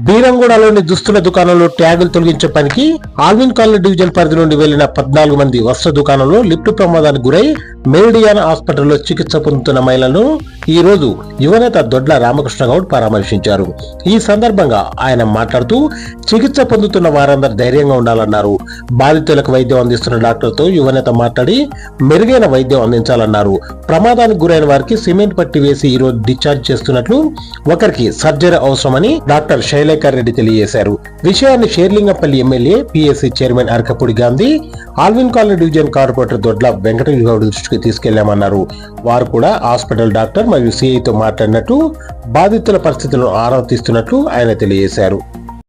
బీరంగూడలోని దుస్తుల దుకాణంలో ట్యాగులు తొలగించే పనికి ఆల్విన్ కాలనీ డివిజన్ పరిధి నుండి వెళ్ళిన పద్నాలుగు మంది వస్త్ర దుకాణంలో లిఫ్ట్ ప్రమాదానికి గురై మెరిడియాన్ హాస్పిటల్లో చికిత్స పొందుతున్న మహిళలను ఈ రోజు యువనేత దొడ్ల రామకృష్ణ గౌడ్ పరామర్శించారు. ఈ సందర్భంగా ఆయన మాట్లాడుతూ చికిత్స పొందుతున్న వారందరూ ధైర్యంగా ఉండాలన్నారు. బాధితులకు వైద్యం అందిస్తున్న డాక్టర్తో యువనేత మాట్లాడి మెరుగైన వైద్యం అందించాలన్నారు. ప్రమాదానికి గురైన వారికి సిమెంట్ పట్టి వేసి ఈ రోజు డిశ్చార్జ్ చేస్తున్నట్లు ఒకరికి సర్జరీ అవసరమని డాక్టర్ శైలేకర్ రెడ్డి తెలియజేశారు. విషయాన్ని Serilingampally MLA PSC chairman Arekapudi Gandhi Allwyn colony division corporator Dodla Venkatesh దృష్టికి కి తీసుకెళ్ళామన్నారు. వారు కూడా హాస్పిటల్ డాక్టర్ మరియు సిఐతో మాట్లాడినట్టు బాధితుల పరిస్థితులను ఆరా తీస్తున్నట్లు ఆయన తెలియజేశారు.